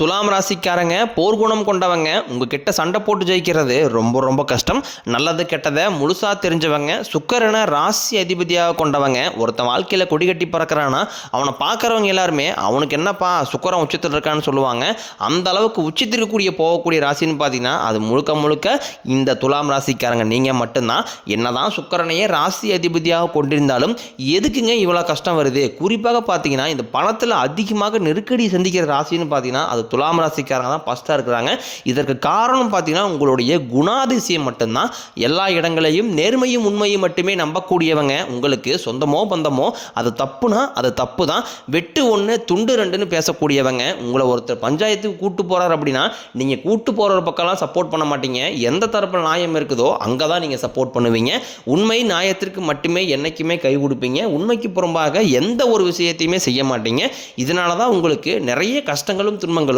துலாம் ராசிக்காரங்க போர்க்குணம் கொண்டவங்க உங்ககிட்ட சண்டை போட்டு ஜெயிக்கிறது ரொம்ப ரொம்ப கஷ்டம். நல்லது கெட்டதை முழுசாக தெரிஞ்சவங்க சுக்கரனை ராசி அதிபதியாக கொண்டவங்க ஒருத்தன் வாழ்க்கையில் கொடி கட்டி பறக்கிறான்னா அவனை பார்க்குறவங்க எல்லாருமே அவனுக்கு என்னப்பா சுக்கரன் உச்சத்தில் இருக்கான்னு சொல்லுவாங்க. அந்த அளவுக்கு உச்சத்திற்குரிய போகக்கூடிய ராசின்னு பார்த்தீங்கன்னா அது முழுக்க முழுக்க இந்த துலாம் ராசிக்காரங்க. நீங்கள் மட்டும்தான். என்னதான் சுக்கரனையே ராசி அதிபதியாக கொண்டிருந்தாலும் எதுக்குங்க இவ்வளோ கஷ்டம் வருது? குறிப்பாக பார்த்தீங்கன்னா இந்த பணத்தில் அதிகமாக நெருக்கடி சந்திக்கிற ராசின்னு பார்த்தீங்கன்னா அது துலாம் ராசிக்காரங்க தான் ஃபஸ்ட்டாக இருக்கிறாங்க. இதற்கு காரணம் பார்த்தீங்கன்னா உங்களுடைய குணாதிசயம் மட்டும்தான். எல்லா இடங்களையும் நேர்மையும் உண்மையும் மட்டுமே நம்பக்கூடியவங்க. உங்களுக்கு சொந்தமோ பந்தமோ அது தப்புனா அது தப்பு தான் வெட்டு ஒன்று துண்டு ரெண்டுன்னு பேசக்கூடியவங்க. உங்களை ஒருத்தர் பஞ்சாயத்துக்கு கூட்டு போகிறார் அப்படின்னா நீங்கள் கூட்டு போகிற பக்கம்லாம் சப்போர்ட் பண்ண மாட்டீங்க. எந்த தரப்பில் நியாயம் இருக்குதோ அங்கே தான் நீங்கள் சப்போர்ட் பண்ணுவீங்க. உண்மை நியாயத்திற்கு மட்டுமே என்னைக்குமே கை கொடுப்பீங்க. உண்மைக்கு புறம்பாக எந்த ஒரு விஷயத்தையுமே செய்ய மாட்டீங்க. இதனால தான் உங்களுக்கு நிறைய கஷ்டங்களும் துன்பங்களும்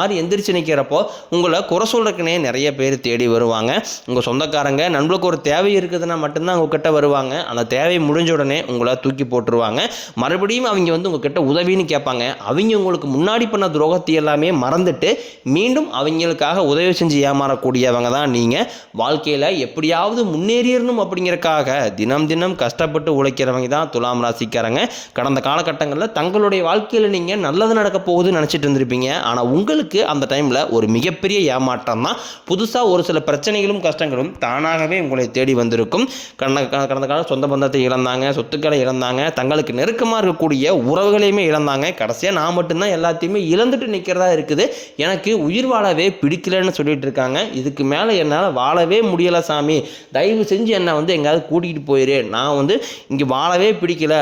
மாதிரி எந்திரிச்சு நிற்கிறப்போ உங்களை குறை சொல்கிறக்குனே நிறைய பேர் தேடி வருவாங்க. உங்கள் சொந்தக்காரங்க நம்மளுக்கு ஒரு தேவை இருக்குதுன்னா மட்டும்தான் உங்ககிட்ட வருவாங்க. அந்த தேவை முடிஞ்ச உடனே உங்களை தூக்கி போட்டுருவாங்க. மறுபடியும் அவங்க வந்து உங்ககிட்ட உதவின்னு கேட்பாங்க. அவங்க உங்களுக்கு முன்னாடி பண்ண துரோகத்தை எல்லாமே மறந்துட்டு மீண்டும் அவங்களுக்காக உதவி செஞ்சு ஏமாறக்கூடியவங்க தான் நீங்கள் வாழ்க்கையில் எப்படியாவது முன்னேறிடணும் அப்படிங்கிறக்காக தினம் தினம் கஷ்டப்பட்டு உழைக்கிறவங்க தான் துலாம் ராசிக்காரங்க. கடந்த காலகட்டங்களில் தங்களுடைய வாழ்க்கையில் நீங்கள் நல்லது நடக்க போகுதுன்னு நினச்சிட்டு இருந்திருப்பீங்க. ஆனால் உங்களுக்கு அந்த டைமில் ஒரு மிகப்பெரிய ஏமாற்றம் தான் புதுசாக ஒரு சில பிரச்சனைகளும் கஷ்டங்களும் தானாகவே உங்களை தேடி வந்திருக்கும். கடந்த கடந்த கால சொந்த பந்தத்தை இழந்தாங்க சொத்துக்களை இழந்தாங்க தங்களுக்கு நெருக்கமாக இருக்கக்கூடிய உறவுகளையுமே இழந்தாங்க. கடைசியாக நான் மட்டும்தான் எல்லாத்தையுமே இழந்துட்டு நிற்கிறதா இருக்குது. எனக்கு உயிர் வாழவே பிடிக்கலன்னு சொல்லிட்டு இருக்காங்க. இதுக்கு மேலே என்னால் வாழவே முடியலை சாமி. தயவு செஞ்சு என்னை வந்து எங்கேயாவது கூட்டிகிட்டு போயிரு. நான் வந்து இங்கே வாழவே பிடிக்கல.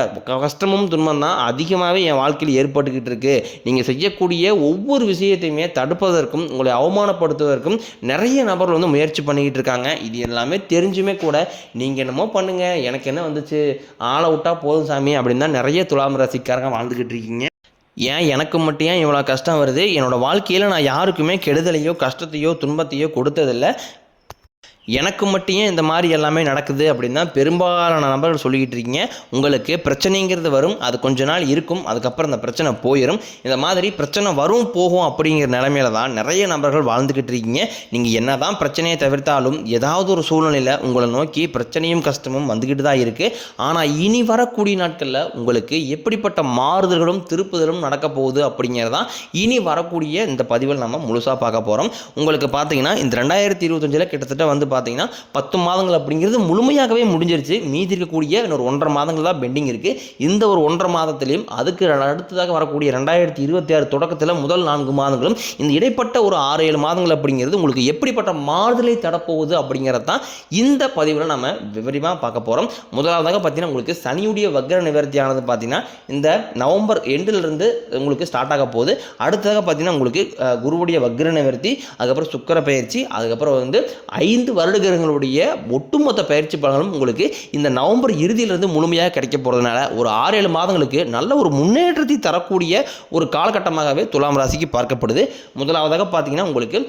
கஷ்டமும் துன்பம் தான் அதிகமாகவே என் வாழ்க்கையில் ஏற்பட்டுக்கிட்டு இருக்கு. நீங்கள் செய்யக்கூடிய ஒவ்வொரு விஷயத்தையுமே தடுப்பதற்கும் உங்களை அவமானப்படுத்துவதற்கும் நிறைய நபர்கள் வந்து முயற்சி பண்ணிக்கிட்டு இருக்காங்க. இது எல்லாமே தெரிஞ்சுமே கூட நீங்கள் என்னமோ பண்ணுங்கள் எனக்கு என்ன வந்துச்சு? ஆளை விட்டால் போதும் சாமி அப்படின்னு தான் நிறைய துலாம் ராசிக்காரங்க வாழ்ந்துக்கிட்டு இருக்கீங்க. ஏன்? எனக்கு மட்டும் ஏன் இவ்வளோ கஷ்டம் வருது? என்னோடய வாழ்க்கையில் நான் யாருக்குமே கெடுதலையோ கஷ்டத்தையோ துன்பத்தையோ கொடுத்ததில்ல. எனக்கு மட்டும் ஏன் இந்த மாதிரி எல்லாமே நடக்குது அப்படின்னா பெரும்பாலான நபர்கள் சொல்லிக்கிட்டு இருக்கீங்க. உங்களுக்கு பிரச்சனைங்கிறது வரும் அது கொஞ்ச நாள் இருக்கும் அதுக்கப்புறம் அந்த பிரச்சனை போயிடும் இந்த மாதிரி பிரச்சனை வரும் போகும் அப்படிங்கிற நிலைமையில தான் நிறைய நபர்கள் வாழ்ந்துக்கிட்டு இருக்கீங்க. நீங்கள் என்ன தான் பிரச்சனையை தவிர்த்தாலும் ஏதாவது ஒரு சூழ்நிலையில் உங்களை நோக்கி பிரச்சனையும் கஷ்டமும் வந்துக்கிட்டு தான் இருக்குது ஆனால் இனி வரக்கூடிய நாட்களில் உங்களுக்கு எப்படிப்பட்ட மாறுதல்களும் திருப்புதலும் நடக்க போகுது அப்படிங்கிறதான் இனி வரக்கூடிய இந்த பதிவில் நம்ம முழுசாக பார்க்க போகிறோம் உங்களுக்கு பார்த்தீங்கன்னா இந்த ரெண்டாயிரத்தி இருபத்தஞ்சில் கிட்டத்தட்ட வந்து பார்த்தீங்கன்னா பத்து மாதங்கள் அப்படிங்கிறது முழுமையாகவே முடிஞ்சிருச்சு. மீதி இருக்கக்கூடிய இன்னொரு ஒன்றரை மாதங்கள் தான் பெண்டிங் இருக்குது இந்த ஒரு ஒன்றரை மாதத்திலையும் அதுக்கு அடுத்ததாக வரக்கூடிய ரெண்டாயிரத்தி இருபத்தி ஆறு தொடக்கத்தில் முதல் நான்கு மாதங்களும் இந்த இடைப்பட்ட ஒரு ஆறு ஏழு மாதங்கள் அப்படிங்கிறது உங்களுக்கு எப்படிப்பட்ட மாறுதலை தரப்போகுது அப்படிங்கிறது தான் இந்த பதிவில் நம்ம விவரமாக பார்க்க போகிறோம் முதலாவதாக பார்த்தீங்கன்னா உங்களுக்கு சனியுடைய வக்ர நிவர்த்தியானது பார்த்தீங்கன்னா இந்த நவம்பர் எண்டிலிருந்து உங்களுக்கு ஸ்டார்ட் ஆக போகுது. அடுத்ததாக பார்த்தீங்கன்னா உங்களுக்கு குருவுடைய வக்ர நிவர்த்தி அதுக்கப்புறம் சுக்கர பயிற்சி அதுக்கப்புறம் வந்து ஐந்து வருடங்களுடைய ஒட்டுமொத்த பயிற்சி பலனும் உங்களுக்கு இந்த நவம்பர் இறுதியிலிருந்து முழுமையாக கிடைக்க போகிறதுனால ஒரு ஆறு ஏழு மாதங்களுக்கு நல்ல ஒரு முன்னேற்றத்தை தரக்கூடிய ஒரு காலகட்டமாகவே துலாம் ராசிக்கு பார்க்கப்படுது. முதலாவதாக பார்த்தீங்கன்னா உங்களுக்கு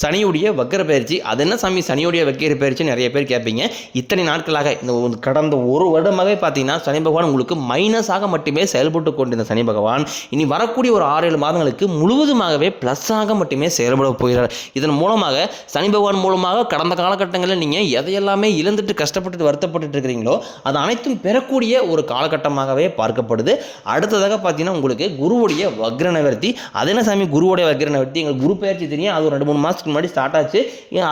சனியுடைய வக்கர பயிற்சி. அது என்ன சாமி? சனியுடைய வக்கர பயிற்சி நிறைய பேர் கேட்பீங்க. இத்தனை நாட்களாக இந்த கடந்த ஒரு வருடமாகவே பார்த்தீங்கன்னா சனி பகவான் உங்களுக்கு மைனஸாக மட்டுமே செயல்பட்டு கொண்டிருந்த சனி பகவான். இனி வரக்கூடிய ஒரு ஆறு ஏழு மாதங்களுக்கு முழுவதுமாகவே ப்ளஸ்ஸாக மட்டுமே செயல்பட போகிறார். இதன் மூலமாக சனி பகவான் மூலமாக கடந்த காலகட்டங்களில் நீங்கள் எதையெல்லாமே இழந்துட்டு கஷ்டப்பட்டு வருத்தப்பட்டு இருக்கிறீங்களோ அது அனைத்தும் பெறக்கூடிய ஒரு காலகட்டமாகவே பார்க்கப்படுது. அடுத்ததாக பார்த்தீங்கன்னா உங்களுக்கு குருவுடைய வக்ர நிவர்த்தி. அது என்ன சாமி? குருவுடைய வக்ர நிவர்த்தி. எங்களுக்கு குரு பயிற்சி தெரியும். அது ஒரு ரெண்டு மூணு மாதம் மாதத்துக்கு முன்னாடி ஸ்டார்ட் ஆச்சு.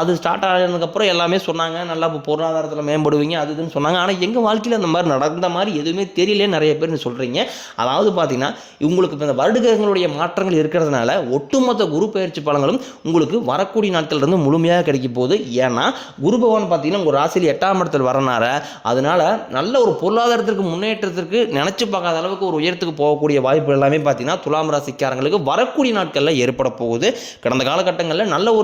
அது ஸ்டார்ட் ஆனதுக்கப்புறம் எல்லாமே சொன்னாங்க. நல்லா இப்போ பொருளாதாரத்தில் மேம்படுவீங்க அது இதுன்னு சொன்னாங்க. ஆனால் எங்கள் வாழ்க்கையில் அந்த மாதிரி நடந்த மாதிரி எதுவுமே தெரியல நிறைய பேர் சொல்கிறீங்க அதாவது பார்த்தீங்கன்னா உங்களுக்கு இப்போ இந்த வருடகிரகங்களுடைய மாற்றங்கள் இருக்கிறதுனால ஒட்டுமொத்த குரு பயிற்சி பலன்களும் உங்களுக்கு வரக்கூடிய நாட்கள் இருந்து முழுமையாக கிடைக்க போகுது. ஏன்னா குரு பகவான் பார்த்தீங்கன்னா உங்கள் ராசியில் எட்டாம் இடத்தில் வரனால அதனால நல்ல ஒரு பொருளாதாரத்திற்கு முன்னேற்றத்திற்கு நினச்சி பார்க்காத அளவுக்கு ஒரு உயரத்துக்கு போகக்கூடிய வாய்ப்பு எல்லாமே பார்த்தீங்கன்னா துலாம் ராசிக்காரங்களுக்கு வரக்கூடிய நாட்களில் ஏற்பட போகுது. கடந்த காலகட்டங்களில் நல்ல ஒரு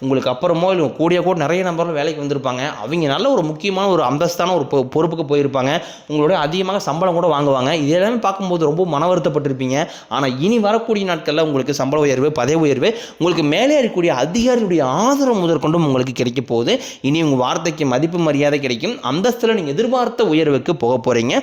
உங்களுக்கு அப்புறமோ இல்லை கூடிய கூட நிறைய நம்பர்கள் வேலைக்கு வந்திருப்பாங்க. அவங்க நல்ல ஒரு முக்கியமான ஒரு அந்தஸ்தான ஒரு பொ- பொறுப்புக்கு போயிருப்பாங்க. உங்களுடைய அதிகமாக சம்பளம் கூட வாங்குவாங்க. இது எல்லாமே பார்க்கும்போது ரொம்ப மன வருத்தப்பட்டிருப்பீங்க. ஆனால் இனி வரக்கூடிய நாட்களில் உங்களுக்கு சம்பள உயர்வு பதவி உயர்வு உங்களுக்கு மேலே இருக்கக்கூடிய அதிகாரியுடைய ஆதரவு முதற்கொண்டும் உங்களுக்கு கிடைக்க போகுது. இனி உங்கள் வார்த்தைக்கு மதிப்பு மரியாதை கிடைக்கும். அந்தஸ்தில் நீங்கள் எதிர்பார்த்த உயர்வுக்கு போக போகிறீங்க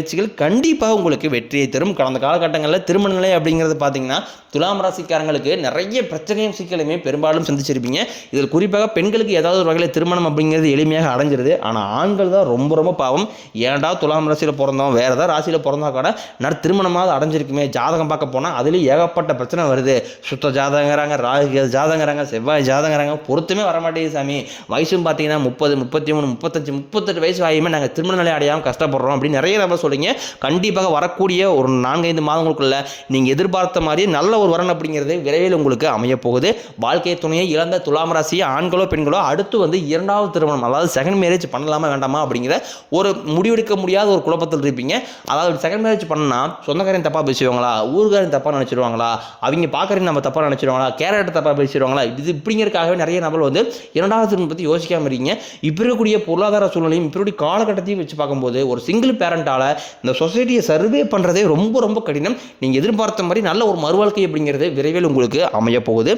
முயற்சிகள் கண்டிப்பாக உங்களுக்கு வெற்றியை தரும். கடந்த காலகட்டங்களில் திருமண நிலை அப்படிங்கிறது பார்த்தீங்கன்னா துலாம் ராசிக்காரங்களுக்கு நிறைய பிரச்சனையும் சிக்கலுமே பெரும்பாலும் சந்திச்சிருப்பீங்க. இதில் குறிப்பாக பெண்களுக்கு ஏதாவது ஒரு வகையில் திருமணம் அப்படிங்கிறது எளிமையாக அடைஞ்சிருது. ஆனால் ஆண்கள் தான் ரொம்ப ரொம்ப பாவம். ஏன்டா துலாம் ராசியில் பிறந்தோம்? வேறு ஏதாவது ராசியில் பிறந்தா கூட நான் திருமணமாவது அடைஞ்சிருக்குமே. ஜாதகம் பார்க்க போனால் அதுலேயும் ஏகப்பட்ட பிரச்சனை வருது. சுத்த ஜாதகங்கிறாங்க ராகு ஜாதகங்கிறாங்க செவ்வாய் ஜாதகங்கிறாங்க. பொருத்தமே வர மாட்டேங்குது சாமி. வயசும் பார்த்தீங்கன்னா முப்பது முப்பத்தி மூணு முப்பத்தஞ்சு முப்பத்தெட்டு வயசு ஆகியுமே நாங்கள் திருமண நிலை அடையாமல் கஷ்டப்படுறோம் அப்படின்னு நிறைய நபர் சொல்கிறீங்க கண்டிப்பாக வரக்கூடிய ஒரு நான்கைந்து மாதங்களுக்குள்ள நீங்கள் எதிர்பார்த்த மாதிரி நல்ல ஒரு வரன் அப்படிங்கிறது விரைவில் உங்களுக்கு அமையப்போகுது. வாழ்க்கை துணையை இழந்த துலாம் ராசியை ஆண்களோ பெண்களோ அடுத்து வந்து இரண்டாவது திருமணம் அதாவது செகண்ட் மேரேஜ் பண்ணலாமா வேண்டாமா அப்படிங்கிற ஒரு முடிவெடுக்க முடியாத ஒரு குழப்பத்தில் இருப்பீங்க. அதாவது செகண்ட் மேரேஜ் பண்ணால் சொந்தக்காரன் தப்பாக பேசுவாங்களா ஊர்காரன் தப்பாக நினச்சிடுவாங்களா அவங்க பார்க்குறேன் நம்ம தப்பாக நினச்சிடுவாங்களா கேரக்டர் தப்பாக பேசிடுவாங்களா இது இப்படிங்கிறதுக்காகவே நிறைய நபர் வந்து இரண்டாவது திருமணம் பற்றி யோசிக்காமல் இருக்கீங்க. இப்போ இருக்கக்கூடிய பொருளாதார சூழ்நிலையும் இப்போ இருக்கக்கூடிய காலகட்டத்தையும் வச்சு பார்க்கும்போது ஒரு சிங்கிள் பேரண்டால் இந்த சொசைட்டியை சர்வே பண்ணுறதே ரொம்ப ரொம்ப கடினம். நீங்கள் எதிர்பார்த்த மாதிரி நல்ல ஒரு மறுவாழ்க்கை அப்படிங்கிறது விரைவில் உங்களுக்கு அமையப்போகுது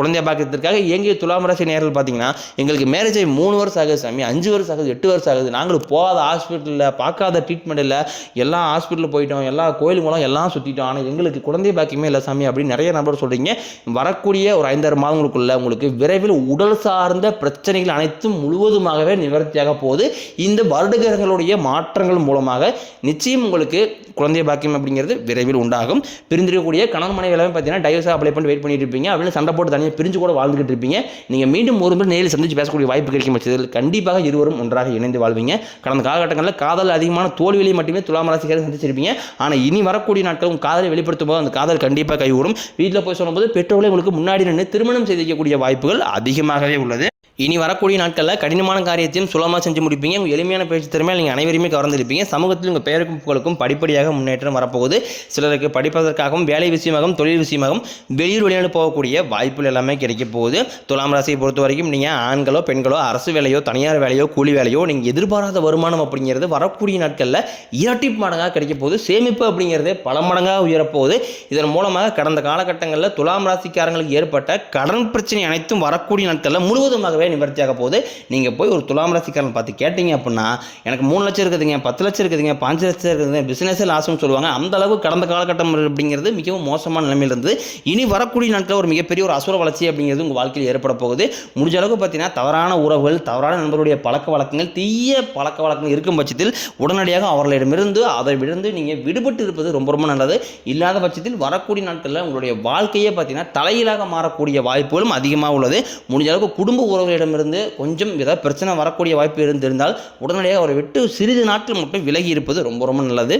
குழந்தைய பார்க்கறதுக்காக பாக்கியத்திற்காக துலாம் ராசி நேரில் பார்த்தீங்கன்னா எங்களுக்கு மேரேஜ் ஆகி மூணு வருஷம் ஆகுது சாமி அஞ்சு வருஷம் ஆகுது எட்டு வருஷம் ஆகுது. நாங்களும் போகாத ஹாஸ்பிட்டலில் பார்க்காத ட்ரீட்மெண்ட் இல்லை எல்லா ஹாஸ்பிட்டலில் போயிட்டோம் எல்லா கோயில் மூலம் எல்லாம் சுற்றிட்டோம் ஆனால் எங்களுக்கு குழந்தை பாக்கியமே இல்லை சாமி அப்படின்னு நிறைய நபர் சொல்கிறீங்க வரக்கூடிய ஒரு ஐந்தாறு மாதங்களுக்குள்ள உங்களுக்கு விரைவில் உடல் சார்ந்த பிரச்சனைகள் அனைத்தும் முழுவதுமாகவே நிவர்த்தியாக போகுது. இந்த வருடகிரகங்களுடைய மாற்றங்கள் மூலமாக நிச்சயம் உங்களுக்கு குழந்தை பாக்கியம் அப்படிங்கிறது விரைவில் உண்டாகும். பிரிந்திருக்கக்கூடிய கணவன் மனைவி எல்லாமே பார்த்தீங்கன்னா டைவர்ஸாக அப்ளை பண்ணி வெயிட் பண்ணிட்டு இருப்பீங்க. அப்படின்னு சண்டை போட்டு தனியாக பிரிஞ்சு கூட வாழ்ந்துகிட்டு இருப்பீங்க. நீங்கள் மீண்டும் ஒரு முறை நேரில் சந்திச்சு பேசக்கூடிய வாய்ப்பு கிடைக்கும் பட்சத்தில் கண்டிப்பாக இருவரும் ஒன்றாக இணைந்து வாழ்வீங்க. கடந்த காலகட்டங்களில் காதல் அதிகமான தோல்வியை மட்டுமே துலாம் ராசிக்காரர் சந்திச்சிருப்பீங்க. ஆனால் இனி வரக்கூடிய நாட்கள் உங்கள் காதலை வெளிப்படுத்தும் போது அந்த காதல் கண்டிப்பாக கைகூடும். வீட்டில் போய் சொல்லும்போது பெற்றோர்களே உங்களுக்கு முன்னாடி நின்று திருமணம் செய்து வைக்கக்கூடிய வாய்ப்புகள் அதிகமாகவே உள்ளது. இனி வரக்கூடிய நாட்களில் கடினமான காரியத்தையும் சுலமாக செஞ்சு முடிப்பீங்க. உங்கள் எளிமையான பேச்சு திறமையாக நீங்கள் அனைவருமே கவர்ந்திருப்பீங்க. சமூகத்தில் உங்கள் பெயருக்கும் புகழுக்கும் படிப்படியாக முன்னேற்றம் வரப்போகுது. சிலருக்கு படிப்பதற்காகவும் வேலை விஷயமாகவும் தொழில் விஷயமாகவும் வெளியூர் வெளிநாடு போகக்கூடிய வாய்ப்புகள் எல்லாமே கிடைக்க போகுது. துலாம் ராசியை பொறுத்த வரைக்கும் நீங்கள் ஆண்களோ பெண்களோ அரசு வேலையோ தனியார் வேலையோ கூலி வேலையோ நீங்கள் எதிர்பாராத வருமானம் அப்படிங்கிறது வரக்கூடிய நாட்களில் இரட்டிப்பு மடங்காக கிடைக்க போகுது. சேமிப்பு அப்படிங்கிறது பல மடங்காக உயரப்போகுது. இதன் மூலமாக கடந்த காலகட்டங்களில் துலாம் ராசிக்காரங்களுக்கு ஏற்பட்ட கடன் பிரச்சனை அனைத்தும் வரக்கூடிய நாட்களில் முழுவதுமாகவே நிவர்த்தியாக போகுது. நீங்கள் போய் ஒரு துலாம் ராசிக்காரன் பார்த்து கேட்டீங்க அப்படின்னா எனக்கு மூணு லட்சம் இருக்குதுங்க பத்து லட்சம் இருக்குதுங்க பாஞ்சு லட்சம் இருக்குதுங்க பிஸ்னஸே லாஸ்ன்னு சொல்லுவாங்க. அந்த அளவு கடந்த காலகட்டம் அப்படிங்கிறது மிகவும் மோசமான நிலைமையில் இருந்து இனி வரக்கூடிய நாட்களில் ஒரு மிகப்பெரிய ஒரு அசுர வளர்ச்சி அப்படிங்கிறது உங்கள் வாழ்க்கையில் ஏற்பட போகுது. முடிஞ்ச அளவுக்கு பார்த்தீங்கன்னா தவறான உறவுகள் தவறான நண்பருடைய பழக்க வழக்கங்கள் தீய பழக்க வழக்கங்கள் இருக்கும் பட்சத்தில் உடனடியாக அவர்களிடமிருந்து அதை விழுந்து நீங்கள் விடுபட்டு இருப்பது ரொம்ப ரொம்ப நல்லது. இல்லாத பட்சத்தில் வரக்கூடிய நாட்களில் உங்களுடைய வாழ்க்கையே பார்த்தீங்கன்னா தலையிலாக மாறக்கூடிய வாய்ப்புகளும் அதிகமாக உள்ளது. முடிஞ்ச அளவுக்கு குடும்ப உறவுகளிடமிருந்து கொஞ்சம் ஏதாவது பிரச்சனை வரக்கூடிய வாய்ப்பு இருந்திருந்தால் உடனடியாக அவரை விட்டு சிறிது நாட்கள் மட்டும் விலகி இருப்பது ரொம்ப ரொம்ப நல்லது.